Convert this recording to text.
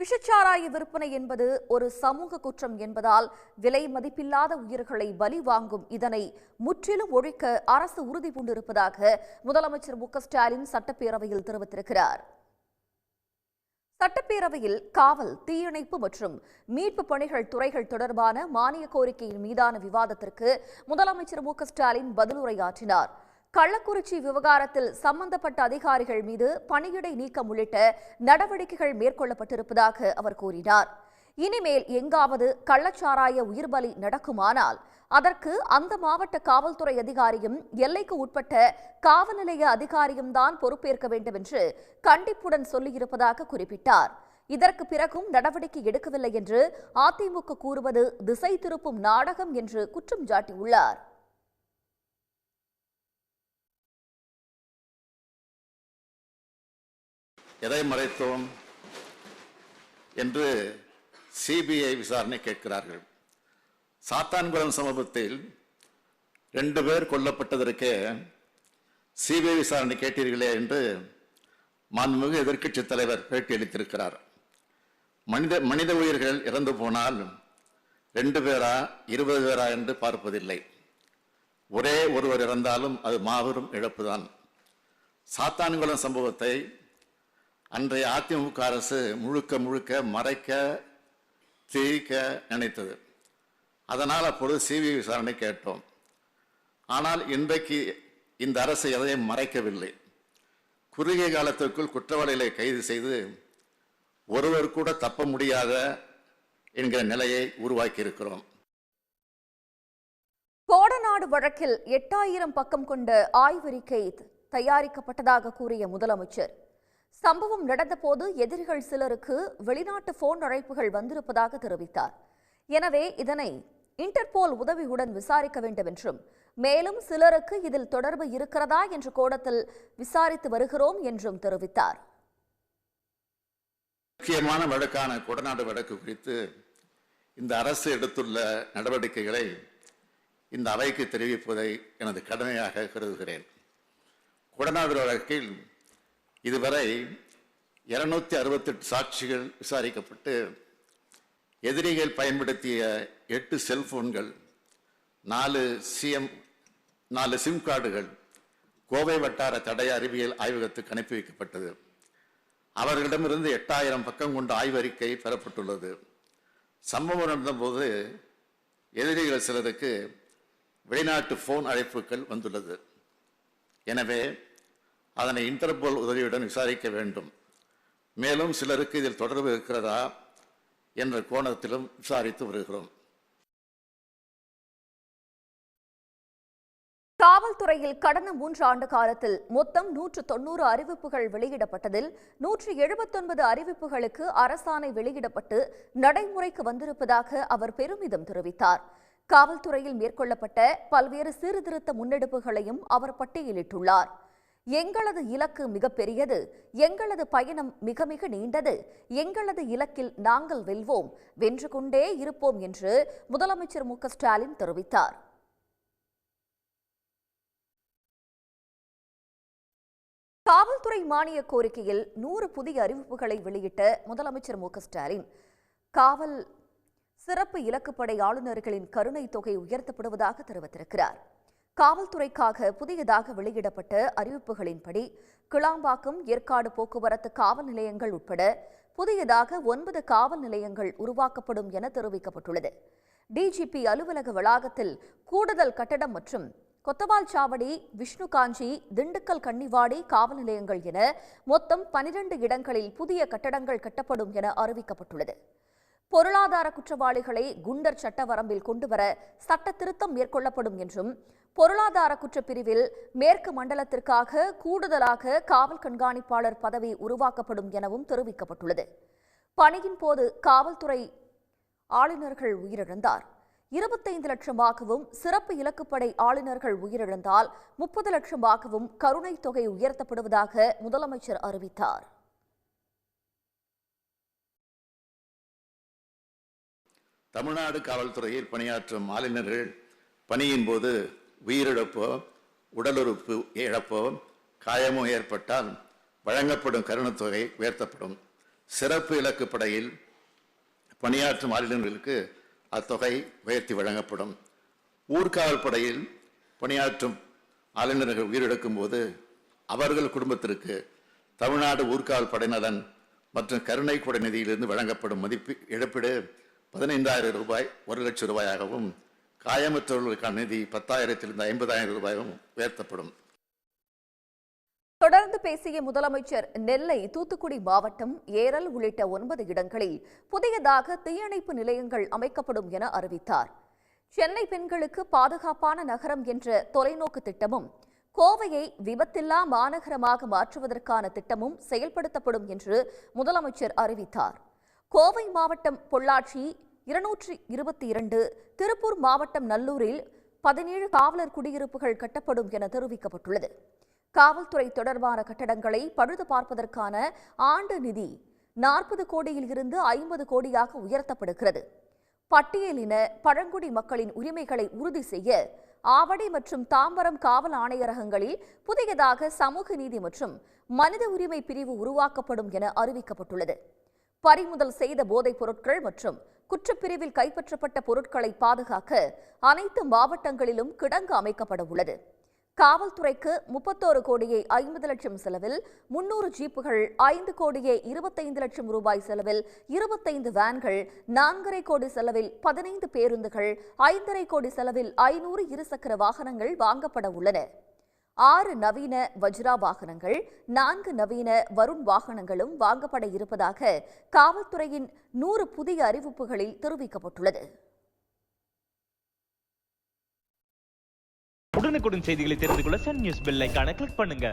விஷச்சாராய விற்பனை என்பது ஒரு சமூக குற்றம் என்பதால் விலை மதிப்பில்லாத உயிர்களை பலி வாங்கும் இதனை முற்றிலும் ஒழிக்க அரசு உறுதி பூண்டிருப்பதாக முதலமைச்சர் மு ஸ்டாலின் சட்டப்பேரவையில் தெரிவித்திருக்கிறார். சட்டப்பேரவையில் காவல் தீயணைப்பு மற்றும் மீட்பு பணிகள் துறைகள் தொடர்பான மானிய கோரிக்கையின் மீதான விவாதத்திற்கு முதலமைச்சர் மு ஸ்டாலின் பதிலுரையாற்றினார். கள்ளக்குறிச்சி விவகாரத்தில் சம்பந்தப்பட்ட அதிகாரிகள் மீது பணியிடை நீக்கம் உள்ளிட்ட நடவடிக்கைகள் மேற்கொள்ளப்பட்டிருப்பதாக அவர் கூறினார். இனிமேல் எங்காவது கள்ளச்சாராய உயிர்பலி நடக்குமானால் அதற்கு அந்த மாவட்ட காவல்துறை அதிகாரியும் எல்லைக்கு உட்பட்ட காவல் நிலைய அதிகாரியும் தான் பொறுப்பேற்க வேண்டும் என்று கண்டிப்புடன் சொல்லியிருப்பதாக குறிப்பிட்டார். இதற்கு பிறகும் நடவடிக்கை எடுக்கவில்லை என்று அதிமுக கூறுவது திசை திருப்பும் நாடகம் என்று குற்றம் சாட்டியுள்ளார். எதை மறைத்தோம் என்று சிபிஐ விசாரணை கேட்கிறார்கள். சாத்தான்குளம் சம்பவத்தில் ரெண்டு பேர் கொல்லப்பட்டதற்கே சிபிஐ விசாரணை கேட்டீர்களே என்று மாண்புமிகு எதிர்க்கட்சி தலைவர் பேட்டியளித்திருக்கிறார் மனித மனித உயிர்கள் இறந்து போனால் ரெண்டு பேரா இருபது பேரா என்று பார்ப்பதில்லை. ஒரே ஒருவர் இறந்தாலும் அது மாபெரும் இழப்புதான். சாத்தான்குளம் சம்பவத்தை அன்றைய அதிமுக அரசு முழுக்க முழுக்க மறைக்க திரிக்க நினைத்தது. அதனால் அப்பொழுது சிபிஐ விசாரணை கேட்டோம். ஆனால் இன்றைக்கு இந்த அரசு எதையும் மறைக்கவில்லை. குறுகிய காலத்திற்குள் குற்றவாளிகளை கைது செய்து ஒருவர் கூட தப்ப முடியாத என்கிற நிலையை உருவாக்கி இருக்கிறோம் கோடநாடு வழக்கில் எட்டாயிரம் பக்கம் கொண்ட ஆய்வறிக்கை தயாரிக்கப்பட்டதாக கூறிய முதலமைச்சர். சம்பவம் நடந்தபோது எதிரிகள் சிலருக்கு வெளிநாட்டு போன் அழைப்புகள் வந்திருப்பதாக தெரிவித்தார். எனவே இதனை இன்டர்போல் உதவியுடன் விசாரிக்க வேண்டும் என்றும் மேலும் சிலருக்கு இதில் தொடர்பு இருக்கிறதா என்ற கோணத்தில் விசாரித்து வருகிறோம் என்றும் தெரிவித்தார். முக்கியமான வழக்கான கொடநாடு வழக்கு குறித்து இந்த அரசு எடுத்துள்ள நடவடிக்கைகளை இந்த அவைக்கு தெரிவிப்பதை எனது கடமையாக கருதுகிறேன். கொடநாடு வழக்கில் இதுவரை இருநூத்தி அறுபத்தெட்டு சாட்சிகள் விசாரிக்கப்பட்டு எதிரிகள் பயன்படுத்திய எட்டு செல்போன்கள் நாலு சிஎம் நாலு சிம் கார்டுகள் கோவை வட்டார தடய அறிவியல் ஆய்வகத்துக்கு அனுப்பி வைக்கப்பட்டது. அவர்களிடமிருந்து எட்டாயிரம் பக்கம் கொண்ட ஆய்வறிக்கை பெறப்பட்டுள்ளது. சம்பவம் நடந்தபோது எதிரிகள் சிலருக்கு வெளிநாட்டு ஃபோன் அழைப்புகள் வந்துள்ளது. எனவே அதனை இன்டர்போல் உதவியுடன் விசாரிக்க வேண்டும். மேலும் சிலருக்கு இதில் தொடர்பு இருக்கிறதா என்ற கோணத்திலும் விசாரித்து வருகிறோம். காவல்துறையில் கடந்த மூன்று ஆண்டு காலத்தில் மொத்தம் நூற்று தொன்னூறு அறிவிப்புகள் வெளியிடப்பட்டதில் நூற்று எழுபத்தொன்பது அறிவிப்புகளுக்கு அரசாணை வெளியிடப்பட்டு நடைமுறைக்கு வந்திருப்பதாக அவர் பெருமிதம் தெரிவித்தார். காவல்துறையில் மேற்கொள்ளப்பட்ட பல்வேறு சீர்திருத்த முன்னெடுப்புகளையும் அவர் பட்டியலிட்டுள்ளார். எங்களது இலக்கு மிகப்பெரியது. எங்களது பயணம் மிக மிக நீண்டது. எங்களது இலக்கில் நாங்கள் வெல்வோம். வென்று கொண்டே இருப்போம் என்று முதலமைச்சர் மு ஸ்டாலின் தெரிவித்தார். காவல்துறை மானிய கோரிக்கையில் நூறு புதிய அறிவிப்புகளை வெளியிட்ட முதலமைச்சர் மு ஸ்டாலின். காவல் சிறப்பு இலக்குப்படை ஆளுநர்களின் கருணை தொகை உயர்த்தப்படுவதாக தெரிவித்திருக்கிறார். காவல்துறைக்காக புதியதாக வெளியிடப்பட்ட அறிவிப்புகளின்படி கிளாம்பாக்கம் ஏற்காடு போக்குவரத்து காவல் நிலையங்கள் உட்பட புதியதாக ஒன்பது காவல் நிலையங்கள் உருவாக்கப்படும் என தெரிவிக்கப்பட்டுள்ளது. டிஜிபி அலுவலக வளாகத்தில் கூடுதல் கட்டடம் மற்றும் கொத்தவால் சாவடி விஷ்ணு காஞ்சி திண்டுக்கல் கன்னிவாடி காவல் நிலையங்கள் என மொத்தம் பனிரெண்டு இடங்களில் புதிய கட்டடங்கள் கட்டப்படும் என அறிவிக்கப்பட்டுள்ளது. பொருளாதார குற்றவாளிகளை குண்டர் சட்ட வரம்பில் கொண்டுவர சட்ட திருத்தம் மேற்கொள்ளப்படும் என்றும் பொருளாதார குற்றப்பிரிவில் மேற்கு மண்டலத்திற்காக கூடுதலாக காவல் கண்காணிப்பாளர் பதவி உருவாக்கப்படும் எனவும் தெரிவிக்கப்பட்டுள்ளது. பணியின் போது காவல்துறை ஆளுநர்கள் உயிரிழந்தார். இருபத்தைந்து லட்சமாகவும் சிறப்பு இலக்குப்படை ஆளுநர்கள் உயிரிழந்தால் முப்பது லட்சமாகவும் கருணை தொகை உயர்த்தப்படுவதாக முதலமைச்சர் அறிவித்தார். தமிழ்நாடு காவல்துறையில் பணியாற்றும் ஆளுநர்கள் பணியின் போது உயிரிழப்போ உடலுறுப்பு இழப்போ காயமோ ஏற்பட்டால் வழங்கப்படும் கருணத்தொகை உயர்த்தப்படும். சிறப்பு இலக்கு படையில் பணியாற்றும் ஆளுநர்களுக்கு அத்தொகை உயர்த்தி வழங்கப்படும். ஊர்காவல் படையில் பணியாற்றும் ஆளுநர்கள் உயிரிழக்கும் போது அவர்கள் குடும்பத்திற்கு தமிழ்நாடு ஊர்காவல் படையினரன் மற்றும் கருணை கொடை நிதியிலிருந்து வழங்கப்படும் மதிப்பு இழப்பீடு பதினைந்தாயிரம் ரூபாய் ஒரு லட்சம் ரூபாயாகவும் காயமற்றவர்களுக்கான நிதி பத்தாயிரத்திலிருந்து ஐம்பதாயிரம் ரூபாயும் உயர்த்தப்படும். தொடர்ந்து பேசிய முதலமைச்சர் நெல்லை தூத்துக்குடி மாவட்டம் ஏரல் உள்ளிட்ட ஒன்பது இடங்களில் புதியதாக தீயணைப்பு நிலையங்கள் அமைக்கப்படும் என அறிவித்தார். சென்னை பெண்களுக்கு பாதுகாப்பான நகரம் என்ற தொலைநோக்கு திட்டமும் கோவையை விபத்தில்லா மாநகரமாக மாற்றுவதற்கான திட்டமும் செயல்படுத்தப்படும் என்று முதலமைச்சர் அறிவித்தார். கோவை மாவட்டம் பொள்ளாச்சி இருநூற்றி இருபத்தி இரண்டு திருப்பூர் மாவட்டம் நல்லூரில் பதினேழு காவலர் குடியிருப்புகள் கட்டப்படும் என தெரிவிக்கப்பட்டுள்ளது. காவல்துறை தொடர்பான கட்டடங்களை பழுது பார்ப்பதற்கான ஆண்டு நிதி நாற்பது கோடியில் இருந்து ஐம்பது கோடியாக உயர்த்தப்படுகிறது. பட்டியலின பழங்குடி மக்களின் உரிமைகளை உறுதி செய்ய ஆவடி மற்றும் தாம்பரம் காவல் ஆணையரகங்களில் புதியதாக சமூக நீதி மற்றும் மனித உரிமை பிரிவு உருவாக்கப்படும் என அறிவிக்கப்பட்டுள்ளது. பறிமுதல் செய்த போதைப் பொருட்கள் மற்றும் குற்றப்பிரிவில் கைப்பற்றப்பட்ட பொருட்களை பாதுகாக்க அனைத்து மாவட்டங்களிலும் கிடங்கு அமைக்கப்பட உள்ளது. காவல்துறைக்கு முப்பத்தோரு கோடியே ஐம்பது லட்சம் செலவில் முன்னூறு ஜீப்புகள் ஐந்து கோடியே இருபத்தைந்து லட்சம் ரூபாய் செலவில் இருபத்தைந்து வேன்கள் நான்கரை கோடி செலவில் பதினைந்து பேருந்துகள் ஐந்தரை கோடி செலவில் ஐநூறு இருசக்கர வாகனங்கள் வாங்கப்பட உள்ளன. ஆறு நவீன வஜ்ரா வாகனங்கள் நான்கு நவீன வருண் வாகனங்களும் வாங்கப்பட இருப்பதாக காவல்துறையின் நூறு புதிய அறிவிப்புகளில் தெரிவிக்கப்பட்டுள்ளது. உடனுக்குடன் செய்திகளை தெரிந்து கொள்ள சன் நியூஸ் பெல் ஐகானை கிளிக் பண்ணுங்க.